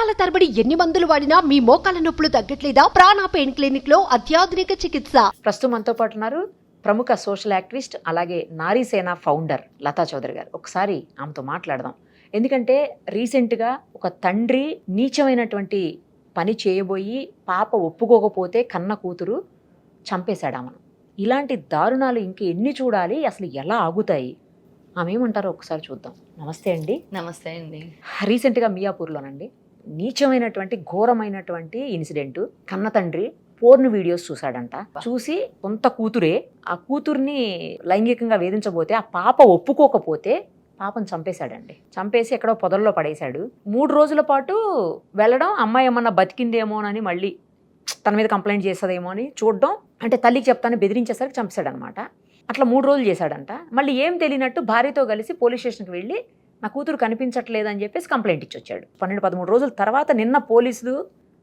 సంవత్సరాల తరబడి ఎన్ని మందులు వాడినా మీ మోకాల నొప్పులు తగ్గట్లేదా? ప్రాణ పెయిన్ క్లినిక్లో అత్యాధునిక చికిత్స. ప్రస్తుతం మనతో పాటు ఉన్నారు ప్రముఖ సోషల్ యాక్టివిస్ట్ అలాగే నారీసేన ఫౌండర్ లతా చౌదరి గారు. ఒకసారి ఆమెతో మాట్లాడదాం. ఎందుకంటే రీసెంట్గా ఒక తండ్రి నీచమైనటువంటి పని చేయబోయి పాప ఒప్పుకోకపోతే కన్న కూతురు చంపేశాడు ఆమెను. ఇలాంటి దారుణాలు ఇంక ఎన్ని చూడాలి? అసలు ఎలా ఆగుతాయి? ఆమె ఏమంటారో ఒకసారి చూద్దాం. నమస్తే అండి. నమస్తే అండి. రీసెంట్గా మియాపూర్లోనండి. నీచమైనటువంటి ఘోరమైనటువంటి ఇన్సిడెంట్ కన్న తండ్రి పోర్న్ వీడియోస్ చూశాడంట. చూసి కొంత కూతురే ఆ కూతుర్ని లైంగికంగా వేధించబోతే ఆ పాప ఒప్పుకోకపోతే పాపను చంపేశాడండి. చంపేసి ఎక్కడో పొదల్లో పడేశాడు. మూడు రోజుల పాటు వెళ్ళడం అమ్మాయి ఏమన్నా బతికిందేమోనని మళ్ళీ తన మీద కంప్లైంట్ చేస్తుందేమో అని చూడడం అంటే తల్లికి చెప్తాను బెదిరించేసరికి చంపేశాడనమాట. అట్లా మూడు రోజులు చేశాడంట. మళ్ళీ ఏం తెలియనట్టు భార్యతో కలిసి పోలీస్ స్టేషన్కి వెళ్ళి నా కూతురు కనిపించట్లేదు అని చెప్పేసి కంప్లైంట్ ఇచ్చి వచ్చాడు పన్నెండు పదమూడు రోజుల తర్వాత నిన్న పోలీసులు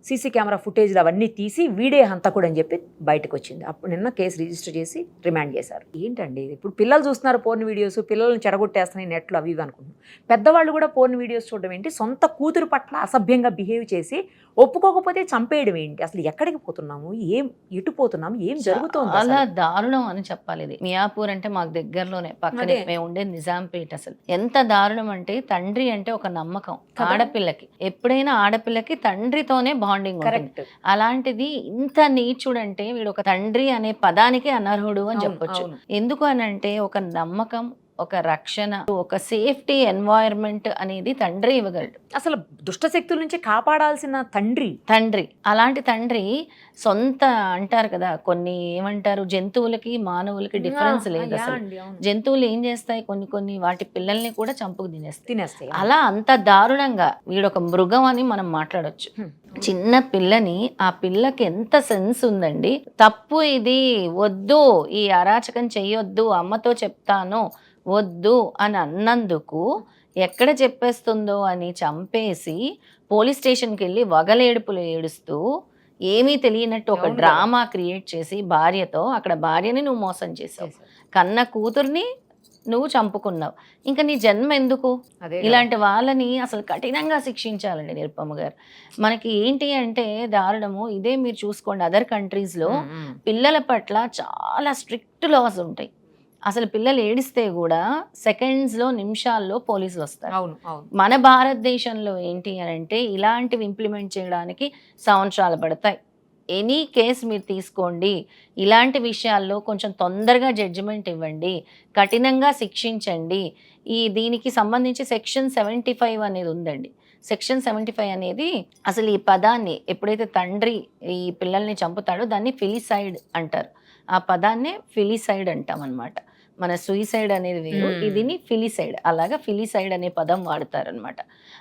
సీసీ కెమెరా ఫుటేజ్లు అవన్నీ తీసి వీడే హంతకుడు అని చెప్పి బయటకు వచ్చింది అప్పుడు నిన్న కేసు రిజిస్టర్ చేసి రిమాండ్ చేశారు. ఏంటండి ఇది? ఇప్పుడు పిల్లలు చూస్తున్నారు పోర్న్ వీడియోస్ పిల్లల్ని చెడగొట్టేస్తున్నాయి నెట్లో అవి ఇవి అనుకుంటున్నాం పెద్దవాళ్ళు కూడా పోర్న్ వీడియోస్ చూడడం ఏంటి? సొంత కూతురు పట్ల అసభ్యంగా బిహేవ్ చేసి ఒప్పుకోకపోతే చంపేయడం ఏంటి? అసలు ఎక్కడికి పోతున్నాము? ఏం ఎటు పోతున్నాము? ఏం జరుగుతోంది అసలు? దారుణం అని చెప్పాలి ఇది. మియాపూర్ అంటే మాకు దగ్గరలోనే పక్కనే. మేము ఉండేది నిజాంపేట అసలు. ఎంత దారుణం అంటే తండ్రి అంటే ఒక నమ్మకం? ఆడపిల్లకి. ఎప్పుడైనా ఆడపిల్లకి తండ్రితోనే బాండింగ్ కరెక్ట్. అలాంటిది ఇంత నీచుడంటే వీడు ఒక తండ్రి అనే పదానికి అనర్హుడు అని చెప్పొచ్చు. ఎందుకు అని అంటే ఒక నమ్మకం ఒక రక్షణ ఒక సేఫ్టీ ఎన్వైరన్మెంట్ అనేది తండ్రి ఇవ్వగలడు. అసలు దుష్ట శక్తుల నుంచి కాపాడాల్సిన తండ్రి. తండ్రి. అలాంటి తండ్రి సొంత అంటారు కదా కొన్ని ఏమంటారు జంతువులకి మానవులకి డిఫరెన్స్ లేదు అసలు. జంతువులు ఏం చేస్తాయి? కొన్ని కొన్ని వాటి పిల్లల్ని కూడా చంపుకు తినేస్తాయి. తినేస్తాయి అలా అంత దారుణంగా వీడొక మృగం అని మనం మాట్లాడొచ్చు. చిన్న పిల్లని ఆ పిల్లకి ఎంత సెన్స్ ఉందండి? తప్పు ఇది వద్దు ఈ అరాచకం చెయ్యొద్దు అమ్మతో చెప్తాను వద్దు అని అన్నందుకు ఎక్కడ చెప్పేస్తుందో అని చంపేసి పోలీస్ స్టేషన్కి వెళ్ళి వగలేడుపులు ఏడుస్తూ ఏమీ తెలియనట్టు ఒక. డ్రామా క్రియేట్ చేసి భార్యతో అక్కడ భార్యని నువ్వు మోసం చేసావు కన్న కూతుర్ని నువ్వు చంపుకున్నావు ఇంకా నీ జన్మ ఎందుకు. ఇలాంటి వాళ్ళని అసలు కఠినంగా శిక్షించాలండి నిరుపమ్మ గారు మనకి ఏంటి అంటే దారుణము ఇదే మీరు చూసుకోండి అదర్ కంట్రీస్లో. పిల్లల పట్ల చాలా స్ట్రిక్ట్ లాస్ ఉంటాయి అసలు పిల్లలు ఏడిస్తే కూడా సెకండ్స్లో నిమిషాల్లో పోలీసులు వస్తారు. అవును అవును. మన భారతదేశంలో ఏంటి అని అంటే ఇలాంటివి ఇంప్లిమెంట్ చేయడానికి సంవత్సరాలు పడతాయి. ఎనీ కేస్ మీరు తీసుకోండి ఇలాంటి విషయాల్లో కొంచెం తొందరగా జడ్జిమెంట్ ఇవ్వండి కఠినంగా శిక్షించండి. ఈ దీనికి సంబంధించి సెక్షన్ సెవెంటీ ఫైవ్ అనేది ఉందండి. సెక్షన్ సెవెంటీ ఫైవ్ అనేది అసలు ఈ పదాన్ని ఎప్పుడైతే తండ్రి ఈ పిల్లల్ని చంపుతాడో దాన్ని ఫిలిసైడ్ అంటారు. ఆ పదాన్నే ఫిలిసైడ్ అంటాం అనమాట మన సూయిసైడ్ అనేది వేరు. ఇదిని ఫిలిసైడ్ అలాగా ఫిలిసైడ్ అనే పదం వాడతారనమాట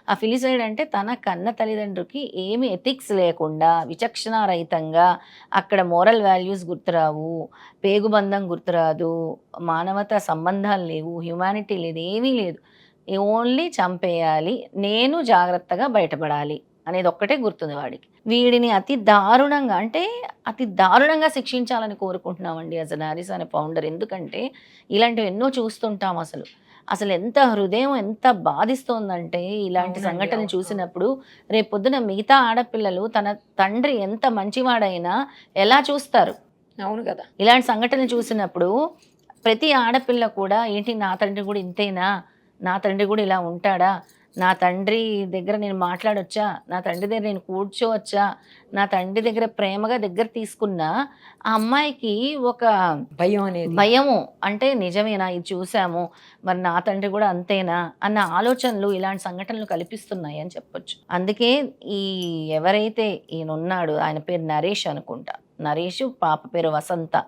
ఆ ఫిలిసైడ్ అంటే తన కన్న తల్లిదండ్రులకి ఏమి ఎథిక్స్ లేకుండా విచక్షణారహితంగా అక్కడ మోరల్ వాల్యూస్ గుర్తురావు పేగుబంధం గుర్తురాదు మానవత సంబంధాలు లేవు హ్యుమానిటీ లేదు ఏమీ లేదు. ఓన్లీ చంపేయాలి నేను జాగ్రత్తగా బయటపడాలి. అనేది ఒక్కటే గుర్తుంది వాడికి. వీడిని అతి దారుణంగా అంటే అతి దారుణంగా శిక్షించాలని కోరుకుంటున్నామండి అసలు నారీస్ అనే ఫౌండర్ ఎందుకంటే ఇలాంటివి ఎన్నో చూస్తుంటాం అసలు. అసలు ఎంత హృదయం ఎంత బాధిస్తోందంటే ఇలాంటి అవును. చూసినప్పుడు రేపు పొద్దున మిగతా ఆడపిల్లలు తన తండ్రి ఎంత మంచివాడైనా ఎలా చూస్తారు? అవును కదా. ఇలాంటి సంఘటనలు చూసినప్పుడు ప్రతి ఆడపిల్ల కూడా ఏంటి నా తండ్రి కూడా ఇంతేనా? నా తండ్రి కూడా ఇలా ఉంటాడా? నా తండ్రి దగ్గర నేను మాట్లాడొచ్చా? నా తండ్రి దగ్గర నేను కూర్చోవచ్చా? నా తండ్రి దగ్గర ప్రేమగా దగ్గర తీసుకున్నా ఆ అమ్మాయికి ఒక భయం అనేది. భయము. అంటే నిజమేనా? ఇది చూసాము. మరి నా తండ్రి కూడా అంతేనా? అన్న ఆలోచనలు ఇలాంటి సంఘటనలు కల్పిస్తున్నాయి అని చెప్పొచ్చు. అందుకే ఈ ఎవరైతే ఈయన ఉన్నాడు ఆయన పేరు నరేష్ అనుకుంటా. నరేష్ పాప పేరు వసంత.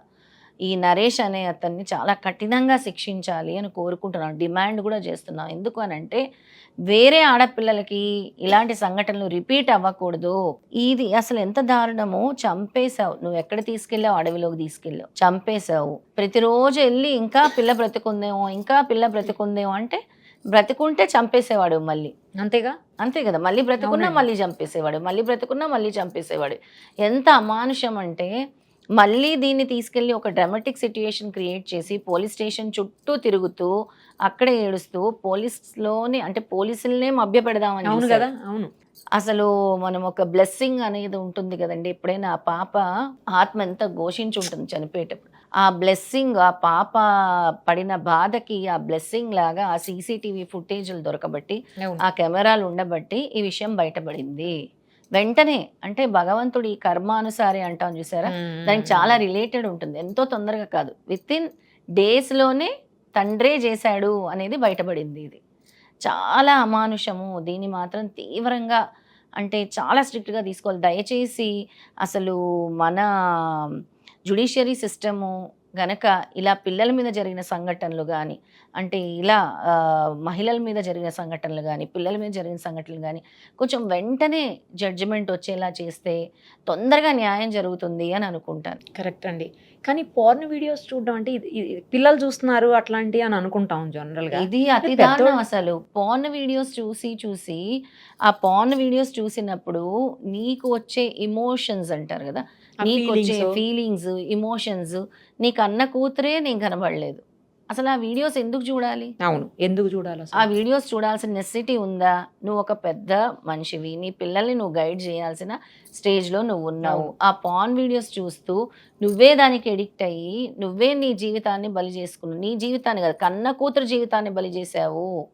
ఈ నరేష్ అనే అతన్ని చాలా కఠినంగా శిక్షించాలి అని కోరుకుంటున్నాను. డిమాండ్ కూడా చేస్తున్నాం. ఎందుకు అని అంటే వేరే ఆడపిల్లలకి ఇలాంటి సంఘటనలు రిపీట్ అవ్వకూడదు. ఇది అసలు ఎంత దారుణమో చంపేశావు. నువ్వు ఎక్కడ తీసుకెళ్ళావు? అడవిలోకి తీసుకెళ్ళావు. చంపేశావు. ప్రతిరోజు వెళ్ళి ఇంకా పిల్ల బ్రతికుందేమో ఇంకా పిల్ల బ్రతికుందేమో అంటే బ్రతికుంటే చంపేసేవాడు మళ్ళీ. అంతేగా? అంతే కదా. మళ్ళీ బ్రతుకున్నా. మళ్ళీ చంపేసేవాడు. మళ్ళీ బ్రతుకున్నా మళ్ళీ చంపేసేవాడు. ఎంత అమానుషం అంటే మళ్ళీ దీన్ని తీసుకెళ్ళి ఒక డ్రామాటిక్ సిట్యుయేషన్ క్రియేట్ చేసి పోలీస్ స్టేషన్ చుట్టూ తిరుగుతూ అక్కడే ఏడుస్తూ పోలీస్లోని అంటే పోలీసులనే మభ్య పెడదామని అవును. కదా అవును అసలు మనం ఒక బ్లెస్సింగ్ అనేది ఉంటుంది కదండి ఎప్పుడైనా ఆ పాప ఆత్మ ఎంత ఘోషించి ఉంటుంది చనిపోయేటప్పుడు ఆ బ్లెస్సింగ్ ఆ పాప పడిన బాధకి ఆ బ్లెస్సింగ్ లాగా ఆ సీసీటీవీ ఫుటేజ్లు దొరకబట్టి. ఆ కెమెరాలు ఉండబట్టి ఈ విషయం బయటపడింది వెంటనే అంటే భగవంతుడు కర్మానుసారి అంటాం చూసారా. దానికి చాలా రిలేటెడ్ ఉంటుంది. ఎంతో తొందరగా కాదు. విత్ ఇన్ డేస్లోనే తండ్రే చేశాడు అనేది బయటపడింది ఇది. చాలా అమానుషము. దీన్ని మాత్రం తీవ్రంగా అంటే చాలా స్ట్రిక్ట్గా తీసుకోవాలి. దయచేసి అసలు మన జుడిషియరీ సిస్టము గనక ఇలా పిల్లల మీద జరిగిన సంఘటనలు కానీ అంటే ఇలా మహిళల మీద జరిగిన సంఘటనలు కానీ పిల్లల మీద జరిగిన సంఘటనలు కానీ కొంచెం వెంటనే జడ్జిమెంట్ వచ్చేలా చేస్తే తొందరగా న్యాయం జరుగుతుంది అని అనుకుంటాను. కరెక్ట్ అండి. కానీ పోర్న్ వీడియోస్ చూడడం అంటే పిల్లలు చూస్తున్నారు అట్లాంటి అని అనుకుంటాం జనరల్గా. ఇది అతి దారుణం అసలు. పాన్ వీడియోస్ చూసి చూసి ఆ పాన్ వీడియోస్ చూసినప్పుడు నీకు వచ్చే ఇమోషన్స్ అంటారు కదా నీకు వచ్చే. ఫీలింగ్స్ ఇమోషన్స్ నీకు అన్న కూతురే నీకు కనబడలేదు. అసలు ఆ వీడియోస్ ఎందుకు చూడాలి? అవును ఎందుకు చూడాలి ఆ వీడియోస్ చూడాల్సిన నెసిటీ ఉందా? నువ్వు ఒక పెద్ద మనిషివి నీ పిల్లల్ని నువ్వు గైడ్ చేయాల్సిన స్టేజ్లో నువ్వు ఉన్నావు. ఆ పాన్ వీడియోస్ చూస్తూ నువ్వే దానికి ఎడిక్ట్ అయ్యి నువ్వే నీ జీవితాన్ని బలి చేసుకున్నావు. నీ జీవితాన్ని కాదు కన్న కూతురు జీవితాన్ని బలి చేసావు.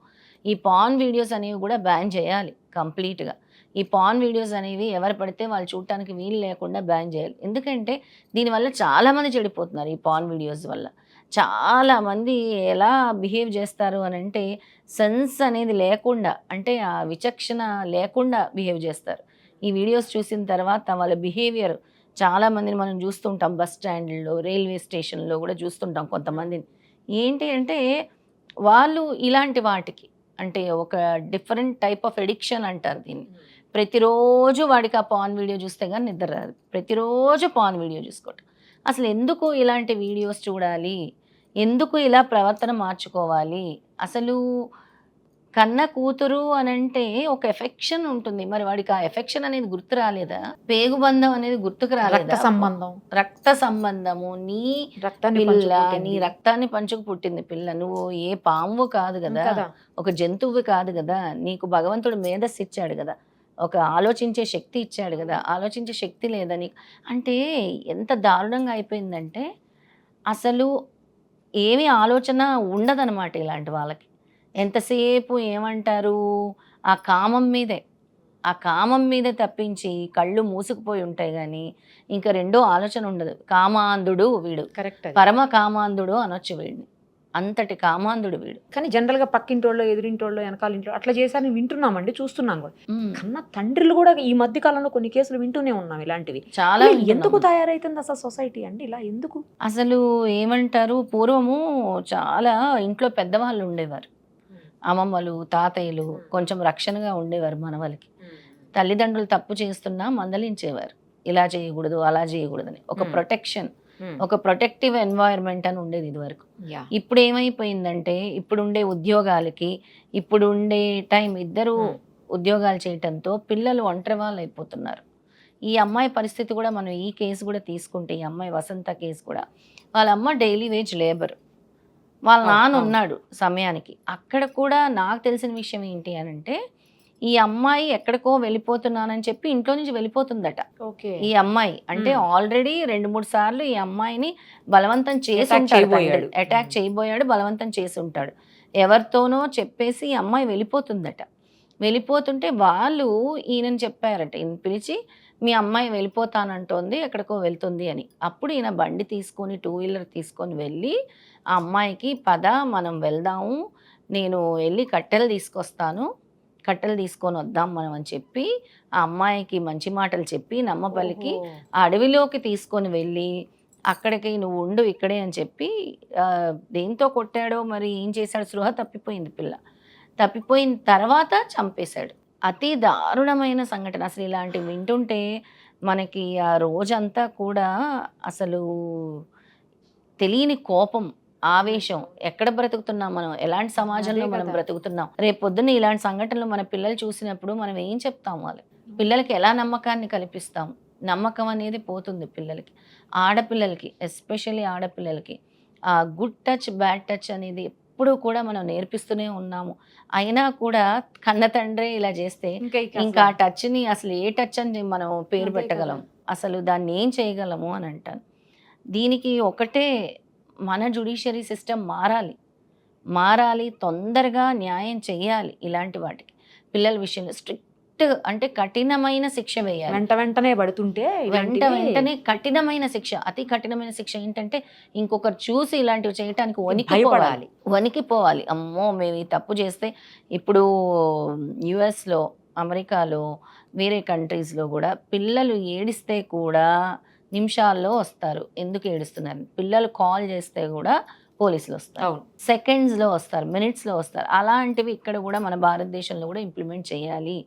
ఈ పాన్ వీడియోస్ అనేవి కూడా బ్యాన్ చేయాలి కంప్లీట్గా ఈ పాన్ వీడియోస్ అనేవి ఎవరు పడితే వాళ్ళు చూడటానికి వీలు లేకుండా బ్యాన్ చేయాలి. ఎందుకంటే దీనివల్ల చాలామంది చెడిపోతున్నారు ఈ పాన్ వీడియోస్ వల్ల. చాలామంది ఎలా బిహేవ్ చేస్తారు అని అంటే సెన్స్ అనేది లేకుండా అంటే ఆ విచక్షణ లేకుండా బిహేవ్ చేస్తారు. ఈ వీడియోస్ చూసిన తర్వాత వాళ్ళ బిహేవియర్ చాలామందిని మనం చూస్తుంటాం బస్ స్టాండ్లో రైల్వే స్టేషన్లో కూడా చూస్తుంటాం కొంతమందిని. ఏంటి అంటే వాళ్ళు ఇలాంటి వాటికి అంటే ఒక డిఫరెంట్ టైప్ ఆఫ్ ఎడిక్షన్ అంటారు దీన్ని. ప్రతిరోజు వాడికి ఆ పాన్ వీడియో చూస్తే కానీ నిద్ర రాదు. ప్రతిరోజు పాన్ వీడియో చూసుకోవటం. అసలు ఎందుకు ఇలాంటి వీడియోస్ చూడాలి? ఎందుకు ఇలా ప్రవర్తన మార్చుకోవాలి? అసలు కన్న కూతురు అని అంటే ఒక ఎఫెక్షన్ ఉంటుంది. మరి వాడికి ఆ ఎఫెక్షన్ అనేది గుర్తు రాలేదా? పేగుబంధం అనేది గుర్తుకు రక్త రాలేదా సంబంధం. రక్త సంబంధము. నీ రక్తాన్ని పిల్ల. నీ రక్తాన్ని పంచుకు పుట్టింది పిల్ల. నువ్వు ఏ పాము కాదు కదా? కదా? ఒక జంతువు కాదు కదా? నీకు భగవంతుడు మేధస్సు ఇచ్చాడు కదా? ఒక ఆలోచించే శక్తి ఇచ్చాడు కదా ఆలోచించే శక్తి లేదా నీకు? అంటే ఎంత దారుణంగా అయిపోయిందంటే అసలు ఏమీ ఆలోచన ఉండదన్నమాట ఇలాంటి వాళ్ళకి. ఎంతసేపు ఏమంటారు? ఆ కామం మీదే ఆ కామం మీదే తప్పించి కళ్ళు మూసుకుపోయి ఉంటాయి కానీ ఇంకా రెండో ఆలోచన ఉండదు. కామాంధుడు వీడు. కరెక్ట్ పరమ కామాంధుడు అనొచ్చు వీడిని. అంతటి కామాంధుడు వీడు. కానీ జనరల్గా పక్కింటోళ్ళు ఎదురింటోళ్ళు వెనకాల ఇంట్లో అట్లా చేశారని వింటున్నామండి చూస్తున్నాం కూడా. కన్నా తండ్రులు కూడా ఈ మధ్య కాలంలో కొన్ని కేసులు వింటూనే ఉన్నాం ఇలాంటివి. చాలా ఎందుకు. తయారైతుంది అసలు సొసైటీ అండి? ఇలా ఎందుకు? అసలు ఏమంటారు? పూర్వము చాలా ఇంట్లో పెద్దవాళ్ళు ఉండేవారు. అమ్మమ్మలు తాతయ్యలు కొంచెం రక్షణగా ఉండేవారు మనవలకి. తల్లిదండ్రులు తప్పు చేస్తున్నా మందలించేవారు. ఇలా చేయకూడదు అలా చేయకూడదని. ఒక. ప్రొటెక్షన్. ఒక ప్రొటెక్టివ్ ఎన్వైరన్మెంట్ అని ఉండేది ఇదివరకు. ఇప్పుడు ఏమైపోయిందంటే ఇప్పుడుండే ఉద్యోగాలకి ఇప్పుడు ఉండే టైం ఇద్దరు Hmm. ఉద్యోగాలు చేయటంతో పిల్లలు ఒంటరి వాళ్ళు అయిపోతున్నారు ఈ అమ్మాయి పరిస్థితి కూడా మనం ఈ కేసు కూడా తీసుకుంటే ఈ అమ్మాయి వసంత కేసు కూడా వాళ్ళ అమ్మ డైలీ వేజ్ లేబర్ వాళ్ళ నాన్న అవును. ఉన్నాడు సమయానికి. అక్కడ కూడా నాకు తెలిసిన విషయం ఏంటి అని అంటే ఈ అమ్మాయి ఎక్కడికో వెళ్ళిపోతున్నానని చెప్పి ఇంట్లో నుంచి వెళ్ళిపోతుందట ఓకే ఈ అమ్మాయి అంటే. ఆల్రెడీ రెండు మూడు సార్లు ఈ అమ్మాయిని బలవంతం చేసి ఉంటాడు. అటాక్. చేయబోయాడు బలవంతం చేసి ఉంటాడు ఎవరితోనో చెప్పేసి ఈ అమ్మాయి వెళ్ళిపోతుందట వెళ్ళిపోతుంటే వాళ్ళు ఈయనని చెప్పారట ఈయన పిలిచి మీ అమ్మాయి వెళ్ళిపోతానంటోంది ఎక్కడికో వెళ్తుంది అని అప్పుడు ఈయన బండి తీసుకొని టూ వీలర్ తీసుకొని వెళ్ళి ఆ అమ్మాయికి పద మనం వెళ్దాము నేను వెళ్ళి కట్టెలు తీసుకొస్తాను కట్టెలు తీసుకొని వద్దాం మనం అని చెప్పి ఆ అమ్మాయికి మంచి మాటలు చెప్పి నమ్మపలికి. ఆ అడవిలోకి తీసుకొని వెళ్ళి అక్కడికి నువ్వు ఉండు ఇక్కడే అని చెప్పి దేంతో కొట్టాడో మరి ఏం చేశాడు? సృహ తప్పిపోయింది పిల్ల. తప్పిపోయిన తర్వాత చంపేశాడు. అతి దారుణమైన సంఘటన. అసలు ఇలాంటివి వింటుంటే మనకి ఆ రోజంతా కూడా అసలు తెలియని కోపం. ఆవేశం. ఎక్కడ బ్రతుకుతున్నాం మనం? ఎలాంటి సమాజంలో మనం. బ్రతుకుతున్నాం? రేపు పొద్దున్న ఇలాంటి సంఘటనలు మన పిల్లలు చూసినప్పుడు మనం ఏం చెప్తాం వాళ్ళకి? పిల్లలకి ఎలా నమ్మకాన్ని కల్పిస్తాం? నమ్మకం అనేది పోతుంది పిల్లలకి. ఆడపిల్లలకి ఎస్పెషల్లీ ఆడపిల్లలకి. ఆ గుడ్ టచ్ బ్యాడ్ టచ్ అనేది ఎప్పుడూ కూడా మనం నేర్పిస్తూనే ఉన్నాము. అయినా కూడా కన్న తండ్రి ఇలా చేస్తే ఇంకా ఆ టచ్ని అసలు ఏ టచ్ అని మనం పేరు పెట్టగలం. అసలు దాన్ని ఏం చేయగలము అని అంటాను. దీనికి ఒకటే మన జుడిషియరీ సిస్టమ్ మారాలి. మారాలి తొందరగా న్యాయం చేయాలి ఇలాంటి వాటికి. పిల్లల విషయంలో స్ట్రిక్ట్ అంటే కఠినమైన శిక్ష వేయాలి. వెంట వెంటనే పడుతుంటే వెంట వెంటనే కఠినమైన శిక్ష అతి కఠినమైన శిక్ష ఏంటంటే ఇంకొకరు చూసి ఇలాంటివి చేయటానికి వణికి భయపడాలి. వణికిపోవాలి. అమ్మో మేము ఈ తప్పు చేస్తే ఇప్పుడు యుఎస్లో అమెరికాలో వేరే కంట్రీస్లో కూడా పిల్లలు ఏడిస్తే కూడా నిమిషాల్లో వస్తారు. ఎందుకు ఏడుస్తున్నారు? పిల్లలు కాల్ చేస్తే కూడా పోలీసులు వస్తారు. సెకండ్స్లో వస్తారు మినిట్స్లో వస్తారు. అలాంటివి ఇక్కడ కూడా మన భారతదేశంలో కూడా ఇంప్లిమెంట్ చేయాలి.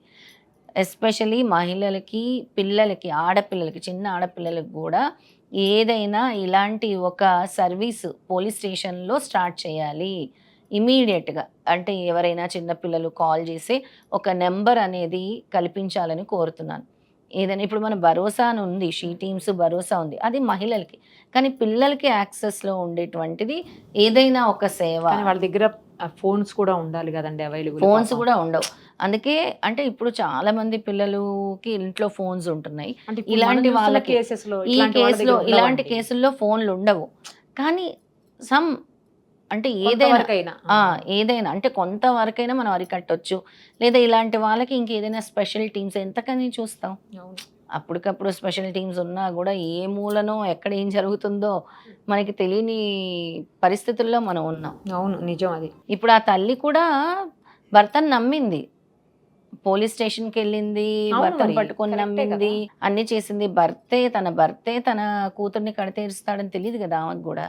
ఎస్పెషలీ మహిళలకి పిల్లలకి ఆడపిల్లలకి చిన్న ఆడపిల్లలకి కూడా ఏదైనా ఇలాంటి ఒక సర్వీస్ పోలీస్ స్టేషన్లో స్టార్ట్ చేయాలి. ఇమీడియట్గా. అంటే ఎవరైనా చిన్నపిల్లలు కాల్ చేసి ఒక నెంబర్ అనేది కల్పించాలని కోరుతున్నాను. ఏదైనా ఇప్పుడు మన భరోసా అని ఉంది షీ టీమ్స్ భరోసా ఉంది అది మహిళలకి. కానీ పిల్లలకి యాక్సెస్లో ఉండేటువంటిది ఏదైనా ఒక సేవ. వాళ్ళ దగ్గర ఫోన్స్ కూడా ఉండాలి కదండి అవైలబుల్. ఫోన్స్ కూడా ఉండవు. అందుకే అంటే ఇప్పుడు చాలా మంది పిల్లలకి ఇంట్లో ఫోన్స్ ఉంటున్నాయి. ఇలాంటి వాళ్ళకి- కేసెస్లో ఈ వాళ్ళ కేసులో ఇలాంటి. కేసుల్లో ఫోన్లు ఉండవు. కానీ సమ్ అంటే ఏదైనా ఏదైనా అంటే కొంతవరకైనా మనం అరికట్టొచ్చు లేదా ఇలాంటి వాళ్ళకి ఇంకేదైనా స్పెషల్ టీమ్స్ ఎంతకని చూస్తాం. అప్పటికప్పుడు స్పెషల్ టీమ్స్ ఉన్నా కూడా ఏ మూలనో ఎక్కడ ఏం జరుగుతుందో మనకి తెలియని పరిస్థితుల్లో మనం ఉన్నాం. అవును నిజం అది. ఇప్పుడు ఆ తల్లి కూడా భర్తను నమ్మింది. పోలీస్ స్టేషన్కి వెళ్ళింది భర్తను పట్టుకొని నమ్మింది అన్ని చేసింది. భర్తే తన భర్తే తన కూతుర్ని కడతీరుస్తాడని తెలియదు కదా ఆమెకు కూడా.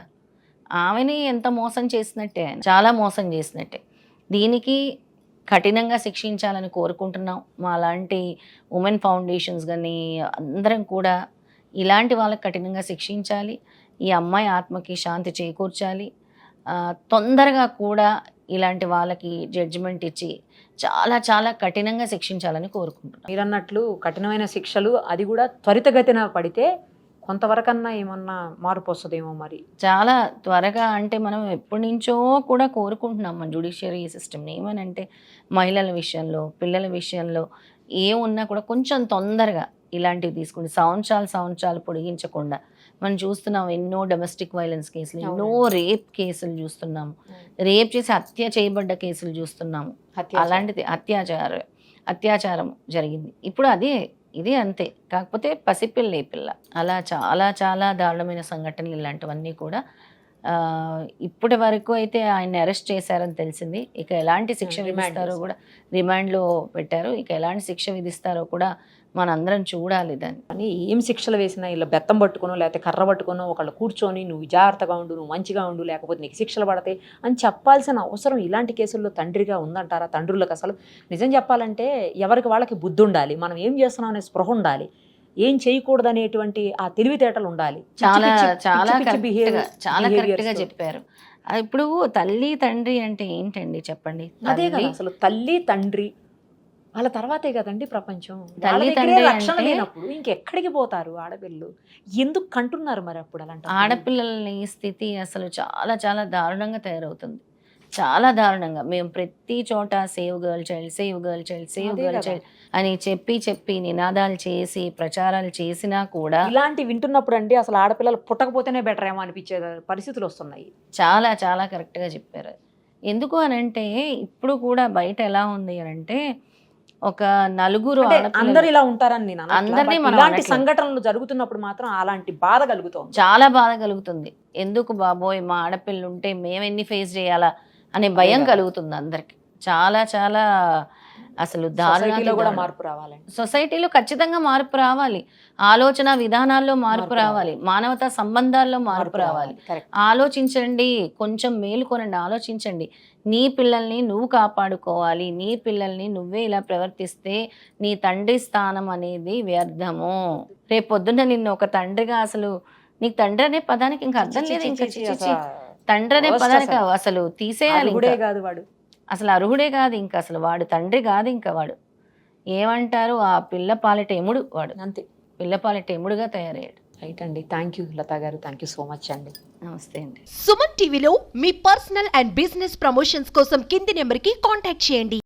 ఆమెని ఎంత మోసం చేసినట్టే ఆయన చాలా మోసం చేసినట్టే. దీనికి కఠినంగా శిక్షించాలని కోరుకుంటున్నాం. మా లాంటి ఉమెన్ ఫౌండేషన్స్ కానీ అందరం కూడా ఇలాంటి వాళ్ళకి కఠినంగా శిక్షించాలి. ఈ అమ్మాయి ఆత్మకి శాంతి చేకూర్చాలి. తొందరగా కూడా ఇలాంటి వాళ్ళకి జడ్జిమెంట్ ఇచ్చి చాలా చాలా కఠినంగా శిక్షించాలని కోరుకుంటున్నాను మీరు అన్నట్లు కఠినమైన శిక్షలు అది కూడా త్వరితగతిన పడితే కొంతవరకన్నా ఏమన్నా మార్పు వస్తుందేమో మరి. చాలా త్వరగా అంటే మనం ఎప్పటి నుంచో కూడా కోరుకుంటున్నాం మన జుడిషియరీ సిస్టమ్ని ఏమనంటే మహిళల విషయంలో పిల్లల విషయంలో ఏ ఉన్నా కూడా కొంచెం తొందరగా ఇలాంటివి తీసుకుని సంవత్సరాలు సంవత్సరాలు పొడిగించకుండా మనం చూస్తున్నాం ఎన్నో డొమెస్టిక్ వైలెన్స్ కేసులు ఎన్నో. రేప్ కేసులు చూస్తున్నాము రేప్ చేసి హత్య చేయబడ్డ కేసులు చూస్తున్నాము. అలాంటిది అత్యాచార అత్యాచారం జరిగింది. ఇప్పుడు అదే ఇది అంతే. కాకపోతే పసిపిల్ల పిల్ల. అలా చాలా చాలా దారుణమైన సంఘటనలు ఇలాంటివన్నీ కూడా ఇప్పటి వరకు అయితే ఆయన అరెస్ట్ చేశారని తెలిసింది. ఇక ఎలాంటి శిక్ష విధిస్తారో. కూడా రిమాండ్లో పెట్టారు. ఇక ఎలాంటి శిక్ష విధిస్తారో కూడా మనందరం చూడాలి దాన్ని. అని ఏం శిక్షలు వేసినా ఇలా బెత్తం పట్టుకునో లేకపోతే కర్ర పట్టుకునో ఒకళ్ళు కూర్చొని నువ్వు జాగ్రత్తగా ఉండు నువ్వు మంచిగా ఉండు లేకపోతే నీకు శిక్షలు పడతాయి అని చెప్పాల్సిన అవసరం ఇలాంటి కేసుల్లో తండ్రిగా ఉందంటారా? తండ్రులకు అసలు నిజం చెప్పాలంటే ఎవరికి వాళ్ళకి బుద్ధి ఉండాలి మనం ఏం చేస్తున్నాం అనే స్పృహ ఉండాలి ఏం చేయకూడదు అనేటువంటి ఆ తెలివితేటలు ఉండాలి. చాలా చాలా చాలా కరెక్ట్గా. చెప్పారు. ఇప్పుడు తల్లి తండ్రి అంటే ఏంటండి చెప్పండి? అదే కదా అసలు తల్లి తండ్రి వాళ్ళ తర్వాతే కదండి ప్రపంచం. అంటే- లేనప్పుడు ఇంకెక్కడికి పోతారు ఆడపిల్లలు? ఎందుకు కంటున్నారు మరి అప్పుడు అలాంటి ఆడపిల్లలని స్థితి అసలు చాలా చాలా దారుణంగా తయారవుతుంది. చాలా దారుణంగా. మేము ప్రతి చోట save girl child save girl child save girl. Child అని చెప్పి చెప్పి నినాదాలు చేసి ప్రచారాలు చేసినా కూడా ఇలాంటి వింటున్నప్పుడు అండి అసలు ఆడపిల్లలు పుట్టకపోతేనే బెటర్ ఏమో అనిపించే పరిస్థితులు వస్తున్నాయి. చాలా చాలా కరెక్ట్గా చెప్పారు. ఎందుకు అని అంటే ఇప్పుడు కూడా బయట ఎలా ఉంది అని అంటే ఒక నలుగురు అందరు ఇలా ఉంటారని నేను. అందరినీ ఇలాంటి అనట్లేదు. సంఘటనలు జరుగుతున్నప్పుడు మాత్రం అలాంటి బాధ కలుగుతోంది చాలా బాధ కలుగుతుంది ఎందుకు బాబోయ్ మా ఆడపిల్లలు ఉంటే మేము ఎన్ని ఫేస్ చేయాలా అనే భయం. కలుగుతుంది అందరికి చాలా చాలా అసలు దారుణాతి కూడా. మార్పు రావాలండి. సొసైటీలో ఖచ్చితంగా మార్పు రావాలి. ఆలోచన విధానాల్లో మార్పు రావాలి. మానవతా సంబంధాల్లో మార్పు రావాలి. ఆలోచించండి కొంచెం మేలుకొనండి ఆలోచించండి. నీ పిల్లల్ని నువ్వు కాపాడుకోవాలి. నీ పిల్లల్ని నువ్వే ఇలా ప్రవర్తిస్తే నీ తండ్రి స్థానం అనేది వ్యర్థము. రేపు పొద్దున్న నిన్ను ఒక తండ్రిగా అసలు నీకు తండ్రి అనే పదానికి ఇంకా అర్థం లేదు ఇంకా. తండ్రి అనే పదానికి అసలు. తీసేయాలి. కాదు వాడు. అసలు అర్హుడే కాదు ఇంకా అసలు వాడు తండ్రి కాదు ఇంకా వాడు. ఏమంటారు? ఆ పిల్ల పాలిట ఎముడు వాడు. అంతే. పిల్లపాలి టెముడుగా తయారయ్యాడు. రైట్ అండి. థ్యాంక్ యూ లతా గారు. థ్యాంక్ యూ సో మచ్ అండి. నమస్తే అండి. సుమన్ టీవీలో మీ పర్సనల్ అండ్ బిజినెస్ ప్రమోషన్స్ కోసం కింది నెంబర్కి కాంటాక్ట్ చేయండి.